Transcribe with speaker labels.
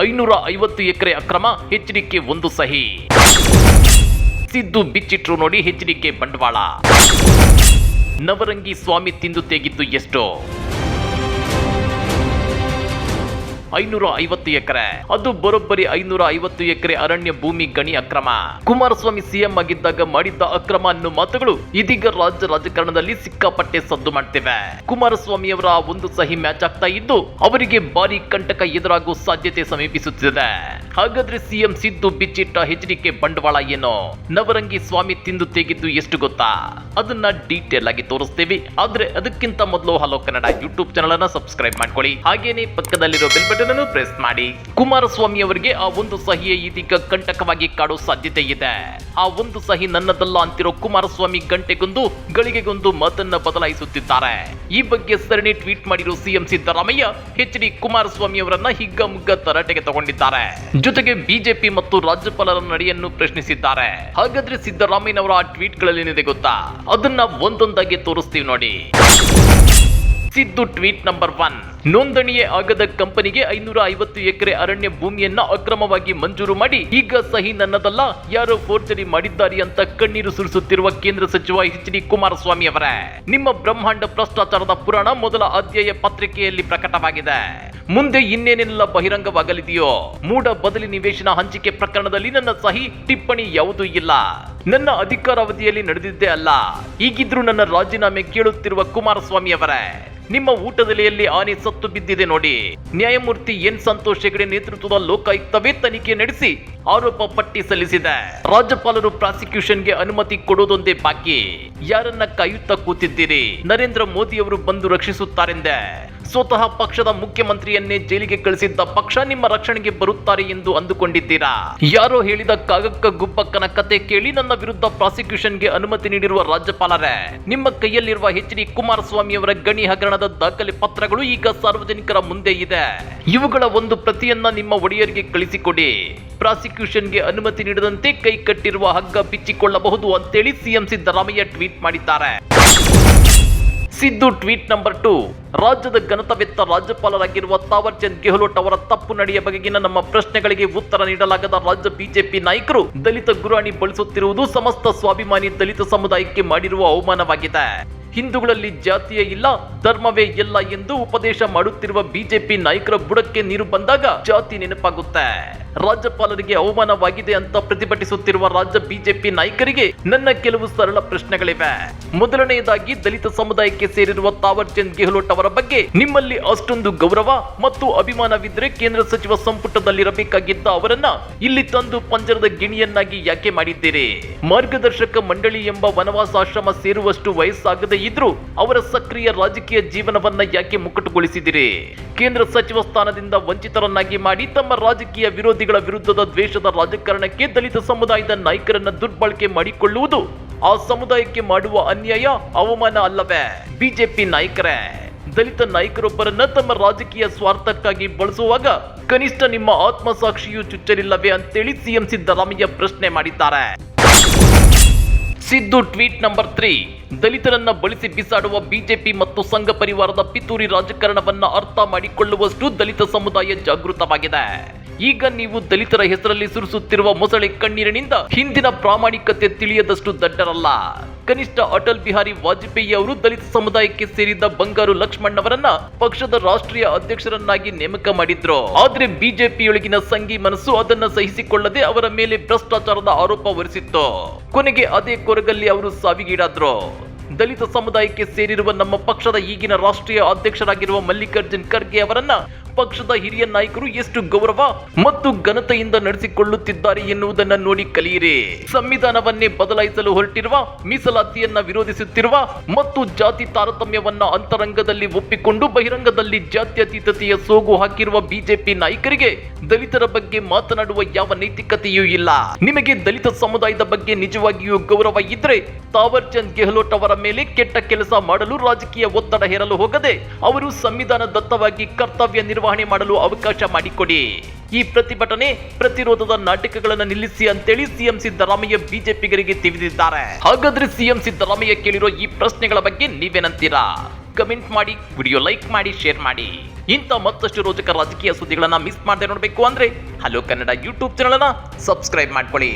Speaker 1: ಐನೂರ ಐವತ್ತು ಎಕರೆ ಅಕ್ರಮ ಎಚ್ಚರಿಕೆ ಒಂದು ಸಹಿ. ಸಿದ್ದು ಬಿಚ್ಚಿಟ್ರು ನೋಡಿ ಎಚ್ಚರಿಕೆ ಬಂಡವಾಳ. ನವರಂಗಿ ಸ್ವಾಮಿ ತಿಂದು ತೆಗಿದ್ದು ಎಷ್ಟು. ಐನೂರ ಐವತ್ತು ಎಕರೆ. ಅದು ಬರೋಬ್ಬರಿ ಐನೂರ ಐವತ್ತು ಎಕರೆ ಅರಣ್ಯ ಭೂಮಿ ಗಣಿ ಅಕ್ರಮ. ಕುಮಾರಸ್ವಾಮಿ ಸಿಎಂ ಆಗಿದ್ದಾಗ ಮಾಡಿದ್ದ ಅಕ್ರಮ ಅನ್ನೋ ಮಾತುಗಳು ಇದೀಗ ರಾಜ್ಯ ರಾಜಕಾರಣದಲ್ಲಿ ಸಿಕ್ಕಾಪಟ್ಟೆ ಸದ್ದು ಮಾಡ್ತಿವೆ. ಕುಮಾರಸ್ವಾಮಿ ಅವರ ಒಂದು ಸಹಿ ಮ್ಯಾಚ್ ಆಗ್ತಾ ಇದ್ದು, ಅವರಿಗೆ ಭಾರಿ ಕಂಟಕ ಎದುರಾಗುವ ಸಾಧ್ಯತೆ ಸಮೀಪಿಸುತ್ತಿದೆ. ಹಾಗಾದ್ರೆ ಸಿಎಂ ಸಿದ್ದು ಬಿಚ್ಚಿಟ್ಟ ಎಚ್ಡಿಕೆ ಬಂಡವಾಳ ಏನು? ನವರಂಗಿ ಸ್ವಾಮಿ ತಿಂದು ತೆಗೆದ್ದು ಎಷ್ಟು ಗೊತ್ತಾ? ಅದನ್ನ ಡೀಟೇಲ್ ಆಗಿ ತೋರಿಸ್ತೀವಿ. ಆದ್ರೆ ಅದಕ್ಕಿಂತ ಮೊದಲು ಹಲೋ ಕನ್ನಡ ಯೂಟ್ಯೂಬ್ ಚಾನಲ್ ಅನ್ನ ಸಬ್ಸ್ಕ್ರೈಬ್ ಮಾಡ್ಕೊಳ್ಳಿ. ಹಾಗೇನೆ ಪಕ್ಕದಲ್ಲಿರೋ ಬೆಲ್ ಬಟನ್ ಪ್ರೆಸ್ ಮಾಡಿ. ಕುಮಾರಸ್ವಾಮಿ ಅವರಿಗೆ ಆ ಒಂದು ಸಹಿಯೇ ಇದೀಗ ಕಂಟಕವಾಗಿ ಕಾಡೋ ಸಾಧ್ಯತೆ ಇದೆ. ಆ ಒಂದು ಸಹಿ ನನ್ನದಲ್ಲ ಅಂತಿರೋ ಕುಮಾರಸ್ವಾಮಿ ಗಂಟೆಗೊಂದು, ಗಳಿಗೆಗೊಂದು ಮಾತನ್ನ ಬದಲಾಯಿಸುತ್ತಿದ್ದಾರೆ. ಈ ಬಗ್ಗೆ ಸರಣಿ ಟ್ವೀಟ್ ಮಾಡಿರೋ CM Siddaramaiah H D Kumaraswamy ಅವರನ್ನ ಹಿಗ್ಗಮುಗ್ಗ ತರಾಟೆಗೆ ತಗೊಂಡಿದ್ದಾರೆ. ಜೊತೆಗೆ ಬಿಜೆಪಿ ಮತ್ತು ರಾಜ್ಯಪಾಲರ ನಡೆಯನ್ನು ಪ್ರಶ್ನಿಸಿದ್ದಾರೆ. ಹಾಗಾದ್ರೆ ಸಿದ್ದರಾಮಯ್ಯನವರ ಆ ಟ್ವೀಟ್ಗಳಲ್ಲಿ ಗೊತ್ತಾ? ಅದನ್ನ ಒಂದೊಂದಾಗಿ ತೋರಿಸ್ತೀವಿ ನೋಡಿ. Siddu tweet number one. ನೋಂದಣಿಯೇ ಆಗದ ಕಂಪನಿಗೆ ಐನೂರ ಐವತ್ತು ಎಕರೆ ಅರಣ್ಯ ಭೂಮಿಯನ್ನ ಅಕ್ರಮವಾಗಿ ಮಂಜೂರು ಮಾಡಿ, ಈಗ ಸಹಿ ನನ್ನದಲ್ಲ, ಯಾರೋ ಫೋರ್ಜರಿ ಮಾಡಿದ್ದಾರೆ ಅಂತ ಕಣ್ಣೀರು ಸುರಿಸುತ್ತಿರುವ ಕೇಂದ್ರ ಸಚಿವ ಎಚ್ ಡಿ ಕುಮಾರಸ್ವಾಮಿ ಅವರೇ. ನಿಮ್ಮ ಬ್ರಹ್ಮಾಂಡ ಭ್ರಷ್ಟಾಚಾರದ ಪುರಾಣ ಮೊದಲ ಅಧ್ಯಾಯ ಪತ್ರಿಕೆಯಲ್ಲಿ ಪ್ರಕಟವಾಗಿದೆ. ಮುಂದೆ ಇನ್ನೇನೆಲ್ಲ ಬಹಿರಂಗವಾಗಲಿದೆಯೋ? ಮೂಡ ಬದಲಿ ನಿವೇಶನ ಹಂಚಿಕೆ ಪ್ರಕರಣದಲ್ಲಿ ನನ್ನ ಸಹಿ, ಟಿಪ್ಪಣಿ ಯಾವುದೂ ಇಲ್ಲ. ನನ್ನ ಅಧಿಕಾರಾವಧಿಯಲ್ಲಿ ನಡೆದಿದ್ದೇ ಅಲ್ಲ. ಈಗಿದ್ರೂ ನನ್ನ ರಾಜೀನಾಮೆ ಕೇಳುತ್ತಿರುವ ಕುಮಾರಸ್ವಾಮಿ ಅವರೇ. ನಿಮ್ಮ ಊಟದಲೆಯಲ್ಲಿ ಆನೆ ಸತ್ತು ಬಿದ್ದಿದೆ ನೋಡಿ. ನ್ಯಾಯಮೂರ್ತಿ ಎನ್ ಸಂತೋಷ್ ಹೆಗಡೆ ನೇತೃತ್ವದ ಲೋಕಾಯುಕ್ತವೇ ತನಿಖೆ ನಡೆಸಿ ಆರೋಪ ಪಟ್ಟಿ ಸಲ್ಲಿಸಿದೆ. ರಾಜ್ಯಪಾಲರು ಪ್ರಾಸಿಕ್ಯೂಷನ್ಗೆ ಅನುಮತಿ ಕೊಡೋದೊಂದೇ ಬಾಕಿ. ಯಾರನ್ನ ಕಾಯುತ್ತಾ ಕೂತಿದ್ದೀರಿ? ನರೇಂದ್ರ ಮೋದಿ ಅವರು ಬಂದು ರಕ್ಷಿಸುತ್ತಾರೆಂದೆ. ಸ್ವತಃ ಪಕ್ಷದ ಮುಖ್ಯಮಂತ್ರಿಯನ್ನೇ ಜೈಲಿಗೆ ಕಳಿಸಿದ್ದ ಪಕ್ಷ ನಿಮ್ಮ ರಕ್ಷಣೆಗೆ ಬರುತ್ತಾರೆ ಎಂದು ಅಂದುಕೊಂಡಿದ್ದೀರಾ? ಯಾರೋ ಹೇಳಿದ ಕಾಗಕ್ಕ ಗುಬ್ಬಕ್ಕನ ಕತೆ ಕೇಳಿ ನನ್ನ ವಿರುದ್ಧ ಪ್ರಾಸಿಕ್ಯೂಷನ್ಗೆ ಅನುಮತಿ ನೀಡಿರುವ ರಾಜ್ಯಪಾಲರೇ, ನಿಮ್ಮ ಕೈಯಲ್ಲಿರುವ ಎಚ್ ಡಿ ಕುಮಾರಸ್ವಾಮಿ ಅವರ ಗಣಿ ಹಗರಣದ ದಾಖಲೆ ಪತ್ರಗಳು ಈಗ ಸಾರ್ವಜನಿಕರ ಮುಂದೆ ಇದೆ. ಇವುಗಳ ಒಂದು ಪ್ರತಿಯನ್ನ ನಿಮ್ಮ ಒಡೆಯರಿಗೆ ಕಳಿಸಿಕೊಡಿ. ಪ್ರಾಸಿಕ್ಯೂಷನ್ಗೆ ಅನುಮತಿ ನೀಡದಂತೆ ಕೈ ಕಟ್ಟಿರುವ ಹಗ್ಗ ಬಿಚ್ಚಿಕೊಳ್ಳಬಹುದು ಅಂತೇಳಿ ಸಿಎಂ ಸಿದ್ದರಾಮಯ್ಯ ಟ್ವೀಟ್ ಮಾಡಿದ್ದಾರೆ. Siddu tweet number two. ರಾಜ್ಯದ ಘನತವೆತ್ತ ರಾಜ್ಯಪಾಲರಾಗಿರುವ ತಾವರ್ ಚಂದ್ ಗೆಹ್ಲೋಟ್ ಅವರ ತಪ್ಪು ನಡೆಯ ಬಗೆಗಿನ ನಮ್ಮ ಪ್ರಶ್ನೆಗಳಿಗೆ ಉತ್ತರ ನೀಡಲಾಗದ ರಾಜ್ಯ ಬಿಜೆಪಿ ನಾಯಕರು ದಲಿತ ಗುರಾಣಿ ಬಳಸುತ್ತಿರುವುದು ಸಮಸ್ತ ಸ್ವಾಭಿಮಾನಿ ದಲಿತ ಸಮುದಾಯಕ್ಕೆ ಮಾಡಿರುವ ಅವಮಾನವಾಗಿದೆ. ಹಿಂದೂಗಳಲ್ಲಿ ಜಾತಿಯೇ ಇಲ್ಲ, ಧರ್ಮವೇ ಇಲ್ಲ ಎಂದು ಉಪದೇಶ ಮಾಡುತ್ತಿರುವ ಬಿಜೆಪಿ ನಾಯಕರ ಬುಡಕ್ಕೆ ನೀರು ಬಂದಾಗ ಜಾತಿ ನೆನಪಾಗುತ್ತೆ. ರಾಜ್ಯಪಾಲರಿಗೆ ಅವಮಾನವಾಗಿದೆ ಅಂತ ಪ್ರತಿಭಟಿಸುತ್ತಿರುವ ರಾಜ್ಯ ಬಿಜೆಪಿ ನಾಯಕರಿಗೆ ನನ್ನ ಕೆಲವು ಸರಳ ಪ್ರಶ್ನೆಗಳಿವೆ. ಮೊದಲನೆಯದಾಗಿ ದಲಿತ ಸಮುದಾಯಕ್ಕೆ ಸೇರಿರುವ ತಾವರ್ ಚಂದ್ ಗೆಹ್ಲೋಟ್ ಅವರ ಬಗ್ಗೆ ನಿಮ್ಮಲ್ಲಿ ಅಷ್ಟೊಂದು ಗೌರವ ಮತ್ತು ಅಭಿಮಾನವಿದ್ರೆ ಕೇಂದ್ರ ಸಚಿವ ಸಂಪುಟದಲ್ಲಿರಬೇಕಾಗಿದ್ದ ಅವರನ್ನ ಇಲ್ಲಿ ತಂದು ಪಂಜರದ ಗಿಣಿಯನ್ನಾಗಿ ಯಾಕೆ ಮಾಡಿದ್ದೀರಿ? ಮಾರ್ಗದರ್ಶಕ ಮಂಡಳಿ ಎಂಬ ವನವಾಸಾಶ್ರಮ ಸೇರುವಷ್ಟು ವಯಸ್ಸಾಗದೇ ಇದ್ರೂ ಅವರ ಸಕ್ರಿಯ ರಾಜಕೀಯ ಜೀವನವನ್ನ ಯಾಕೆ ಮುಕ್ಕಟುಗೊಳಿಸಿದಿರಿ? ಕೇಂದ್ರ ಸಚಿವ ಸ್ಥಾನದಿಂದ ವಂಚಿತರನ್ನಾಗಿ ಮಾಡಿ ತಮ್ಮ ರಾಜಕೀಯ ವಿರೋಧಿಗಳ ವಿರುದ್ಧದ ದ್ವೇಷದ ರಾಜಕಾರಣಕ್ಕೆ ದಲಿತ ಸಮುದಾಯದ ನಾಯಕರನ್ನ ದುರ್ಬಳಕೆ ಮಾಡಿಕೊಳ್ಳುವುದು ಆ ಸಮುದಾಯಕ್ಕೆ ಮಾಡುವ ಅನ್ಯಾಯ, ಅವಮಾನ ಅಲ್ಲವೇ? ಬಿಜೆಪಿ ನಾಯಕರೇ, ದಲಿತ ನಾಯಕರೊಬ್ಬರನ್ನ ತಮ್ಮ ರಾಜಕೀಯ ಸ್ವಾರ್ಥಕ್ಕಾಗಿ ಬಳಸುವಾಗ ಕನಿಷ್ಠ ನಿಮ್ಮ ಆತ್ಮಸಾಕ್ಷಿಯು ಚುಚ್ಚಲಿಲ್ಲವೇ ಅಂತೇಳಿ ಸಿಎಂ ಸಿದ್ದರಾಮಯ್ಯ ಪ್ರಶ್ನೆ ಮಾಡಿದ್ದಾರೆ. Siddu tweet number three. ದಲಿತರನ್ನ ಬಳಸಿ ಬಿಸಾಡುವ ಬಿಜೆಪಿ ಮತ್ತು ಸಂಘ ಪರಿವಾರದ ಪಿತೂರಿ ರಾಜಕಾರಣವನ್ನ ಅರ್ಥ ಮಾಡಿಕೊಳ್ಳುವಷ್ಟು ದಲಿತ ಸಮುದಾಯ ಜಾಗೃತವಾಗಿದೆ. ಈಗ ನೀವು ದಲಿತರ ಹೆಸರಲ್ಲಿ ಸುರಿಸುತ್ತಿರುವ ಮೊಸಳೆ ಕಣ್ಣೀರಿನಿಂದ ಹಿಂದಿನ ಪ್ರಾಮಾಣಿಕತೆ ತಿಳಿಯದಷ್ಟು ದಡ್ಡರಲ್ಲ. ಕನಿಷ್ಠ ಅಟಲ್ ಬಿಹಾರಿ ವಾಜಪೇಯಿ ಅವರು ದಲಿತ ಸಮುದಾಯಕ್ಕೆ ಸೇರಿದ ಬಂಗಾರು ಲಕ್ಷ್ಮಣ್ ಅವರನ್ನ ಪಕ್ಷದ ರಾಷ್ಟ್ರೀಯ ಅಧ್ಯಕ್ಷರನ್ನಾಗಿ ನೇಮಕ ಮಾಡಿದ್ರು. ಆದ್ರೆ ಬಿಜೆಪಿಯೊಳಗಿನ ಸಂಘಿ ಮನಸ್ಸು ಅದನ್ನ ಸಹಿಸಿಕೊಳ್ಳದೆ ಅವರ ಮೇಲೆ ಭ್ರಷ್ಟಾಚಾರದ ಆರೋಪ ಹೊರಿಸಿತ್ತು. ಕೊನೆಗೆ ಅದೇ ಕೊರಗಲ್ಲಿ ಅವರು ಸಾವಿಗೀಡಾದ್ರು. ದಲಿತ ಸಮುದಾಯಕ್ಕೆ ಸೇರಿರುವ ನಮ್ಮ ಪಕ್ಷದ ಈಗಿನ ರಾಷ್ಟ್ರೀಯ ಅಧ್ಯಕ್ಷರಾಗಿರುವ ಮಲ್ಲಿಕಾರ್ಜುನ್ ಖರ್ಗೆ ಅವರನ್ನ ಪಕ್ಷದ ಹಿರಿಯ ನಾಯಕರು ಎಷ್ಟು ಗೌರವ ಮತ್ತು ಘನತೆಯಿಂದ ನಡೆಸಿಕೊಳ್ಳುತ್ತಿದ್ದಾರೆ ಎನ್ನುವುದನ್ನು ನೋಡಿ ಕಲಿಯಿರಿ. ಸಂವಿಧಾನವನ್ನೇ ಬದಲಾಯಿಸಲು ಹೊರಟಿರುವ, ಮೀಸಲಾತಿಯನ್ನ ವಿರೋಧಿಸುತ್ತಿರುವ ಮತ್ತು ಜಾತಿ ತಾರತಮ್ಯವನ್ನ ಅಂತರಂಗದಲ್ಲಿ ಒಪ್ಪಿಕೊಂಡು ಬಹಿರಂಗದಲ್ಲಿ ಜಾತ್ಯತೀತತೆಯ ಸೋಗು ಹಾಕಿರುವ ಬಿಜೆಪಿ ನಾಯಕರಿಗೆ ದಲಿತರ ಬಗ್ಗೆ ಮಾತನಾಡುವ ಯಾವ ನೈತಿಕತೆಯೂ ಇಲ್ಲ. ನಿಮಗೆ ದಲಿತ ಸಮುದಾಯದ ಬಗ್ಗೆ ನಿಜವಾಗಿಯೂ ಗೌರವ ಇದ್ರೆ ತಾವರ್ ಚಂದ್ ಗೆಹ್ಲೋಟ್ ಅವರ ಮೇಲೆ ಕೆಟ್ಟ ಕೆಲಸ ಮಾಡಲು ರಾಜಕೀಯ ಒತ್ತಡ ಹೇರಲು ಹೋಗದೆ, ಅವರು ಸಂವಿಧಾನ ದತ್ತವಾಗಿ ಕರ್ತವ್ಯ ನಿರ್ವಹಣೆ ಮಾಡಲು ಅವಕಾಶ ಮಾಡಿಕೊಡಿ. ಈ ಪ್ರತಿಭಟನೆ ಪ್ರತಿರೋಧದ ನಾಟಕಗಳನ್ನು ನಿಲ್ಲಿಸಿ ಅಂತೇಳಿ ಸಿಎಂ ಸಿದ್ದರಾಮಯ್ಯ ಬಿಜೆಪಿಗರಿಗೆ ತಿಳಿದಿದ್ದಾರೆ. ಹಾಗಾದ್ರೆ ಸಿಎಂ ಸಿದ್ದರಾಮಯ್ಯ ಕೇಳಿರೋ ಈ ಪ್ರಶ್ನೆಗಳ ಬಗ್ಗೆ ನೀವೇನಂತೀರಾ? ಕಮೆಂಟ್ ಮಾಡಿ, ವಿಡಿಯೋ ಲೈಕ್ ಮಾಡಿ, ಶೇರ್ ಮಾಡಿ. ಇಂಥ ಮತ್ತಷ್ಟು ರೋಚಕ ರಾಜಕೀಯ ಸುದ್ದಿಗಳನ್ನ ಮಿಸ್ ಮಾಡದೆ ನೋಡಬೇಕು ಅಂದ್ರೆ hello Kannada YouTube channel subscribe ಮಾಡ್ಕೊಳ್ಳಿ.